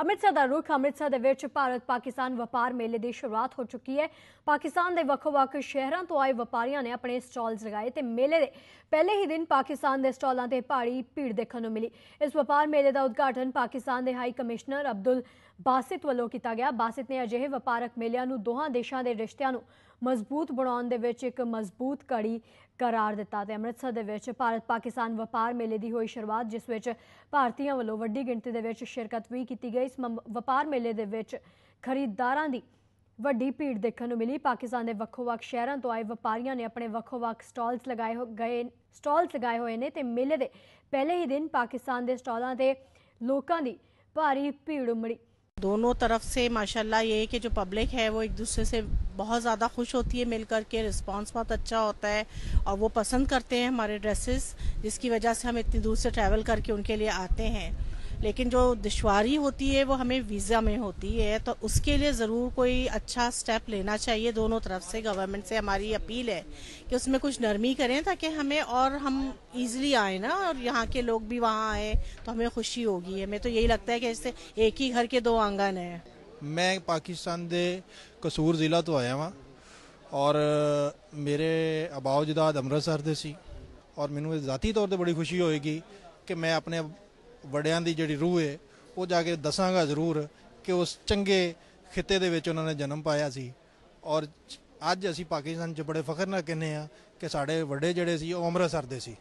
ਅੰਮ੍ਰਿਤਸਰ ਦਾ ਰੁਖ ਅੰਮ੍ਰਿਤਸਰ ਦੇ ਵਿੱਚ ਭਾਰਤ ਪਾਕਿਸਤਾਨ ਵਪਾਰ ਮੇਲੇ ਦੀ ਸ਼ੁਰੂਆਤ ਹੋ ਚੁੱਕੀ ਹੈ। ਪਾਕਿਸਤਾਨ ਦੇ ਵੱਖ-ਵੱਖ ਸ਼ਹਿਰਾਂ ਤੋਂ ਆਏ ਵਪਾਰੀਆਂ ਨੇ ਆਪਣੇ ਸਟਾਲਸ ਲਗਾਏ ਤੇ ਮੇਲੇ ਦੇ ਪਹਿਲੇ ਹੀ ਦਿਨ ਪਾਕਿਸਤਾਨ ਦੇ ਸਟਾਲਾਂ ਤੇ ਭਾਰੀ ਭੀੜ ਦੇਖਣ ਨੂੰ ਮਿਲੀ। ਇਸ ਵਪਾਰ ਮੇਲੇ ਦਾ ਉਦਘਾਟਨ ਪਾਕਿਸਤਾਨ ਦੇ ਹਾਈ ਕਮਿਸ਼ਨਰ ਅਬਦੁਲ ਬਾਸਿਤ ਵੱਲੋਂ ਕੀਤਾ ਗਿਆ। ਬਾਸਿਤ ਨੇ ਅਜਿਹੇ ਵਪਾਰਕ ਮੇਲਿਆਂ ਨੂੰ ਦੋਹਾਂ ਦੇਸ਼ਾਂ ਦੇ ਰਿਸ਼ਤਿਆਂ ਨੂੰ ਮਜ਼ਬੂਤ ਬਣਾਉਣ ਦੇ ਵਿੱਚ ਇੱਕ ਮਜ਼ਬੂਤ ਕੜੀ ਕਰਾਰ ਦਿੱਤਾ ਤੇ ਅੰਮ੍ਰਿਤਸਰ ਦੇ ਵਿੱਚ ਭਾਰਤ ਪਾਕਿਸਤਾਨ ਵਪਾਰ ਮੇਲੇ ਦੀ ਹੋਈ ਸ਼ੁਰੂਆਤ, ਜਿਸ ਵਿੱਚ ਭਾਰਤੀਆਂ ਵੱਲੋਂ ਵੱਡੀ ਗਿਣਤੀ ਦੇ ਵਿੱਚ ਸ਼ਿਰਕਤ ਵੀ ਕੀਤੀ ਗਈ। ਇਸ ਵਪਾਰ ਮੇਲੇ ਦੇ ਵਿੱਚ ਖਰੀਦਦਾਰਾਂ ਦੀ ਵੱਡੀ ਭੀੜ ਦੇਖਣ ਨੂੰ ਮਿਲੀ। ਪਾਕਿਸਤਾਨ ਦੇ ਵੱਖੋ-ਵੱਖ ਸ਼ਹਿਰਾਂ ਤੋਂ ਆਏ ਵਪਾਰੀਆਂ ਨੇ ਆਪਣੇ ਵੱਖੋ-ਵੱਖ ਸਟਾਲਸ ਲਗਾਏ ਹੋ, ਗਏ, ਸਟਾਲਸ ਲਗਾਏ ਹੋਏ ਨੇ ਤੇ ਮੇਲੇ ਦੇ ਪਹਿਲੇ ਹੀ ਦਿਨ ਪਾਕਿਸਤਾਨ ਦੇ ਸਟਾਲਾਂ ਤੇ ਲੋਕਾਂ ਦੀ ਭਾਰੀ ਭੀੜ ਉਮੜੀ। दोनों तरफ़ से, माशाल्लाह ये है कि जो पब्लिक है वो एक दूसरे से बहुत ज़्यादा खुश होती है मिल करके रिस्पांस बहुत अच्छा होता है और वो पसंद करते हैं हमारे ड्रेसेस जिसकी वजह से हम इतनी दूर से ट्रैवल करके उनके लिए आते हैं। लेकिन जो दुश्वारी होती है वो हमें वीज़ा में होती है तो उसके लिए ज़रूर कोई अच्छा स्टेप लेना चाहिए दोनों तरफ से गवर्नमेंट से हमारी अपील है कि उसमें कुछ नरमी करें ताकि हमें और हम इजीली आए ना और यहाँ के लोग भी वहाँ आए तो हमें खुशी होगी हमें तो यही लगता है कि जैसे एक ही घर के दो आंगन है ਮੈਂ ਪਾਕਿਸਤਾਨ ਦੇ ਕਸੂਰ ਜ਼ਿਲ੍ਹਾ ਤੋਂ ਆਇਆ ਵਾਂ ਔਰ ਮੇਰੇ ਆਬਾਓ ਜਦਾਦ ਅੰਮ੍ਰਿਤਸਰ ਦੇ ਸੀ ਔਰ ਮੈਨੂੰ ਇਹ ਜ਼ਾਤੀ ਤੌਰ ਤੇ ਬੜੀ ਖੁਸ਼ੀ ਹੋਏਗੀ ਕਿ ਮੈਂ ਆਪਣੇ ਵੱਡਿਆਂ ਦੀ ਜਿਹੜੀ ਰੂਹ ਹੈ ਉਹ ਜਾ ਕੇ ਦੱਸਾਂਗਾ ਜ਼ਰੂਰ ਕਿ ਉਸ ਚੰਗੇ ਖਿੱਤੇ ਦੇ ਵਿੱਚ ਉਹਨਾਂ ਨੇ ਜਨਮ ਪਾਇਆ ਸੀ। ਔਰ ਅੱਜ ਅਸੀਂ ਪਾਕਿਸਤਾਨ 'ਚ ਬੜੇ ਫਖਰ ਨਾਲ ਕਹਿੰਦੇ ਆ ਕਿ ਸਾਡੇ ਵੱਡੇ ਜਿਹੜੇ ਸੀ, ਉਹ ਅੰਮ੍ਰਿਤਸਰ ਦੇ ਸੀ।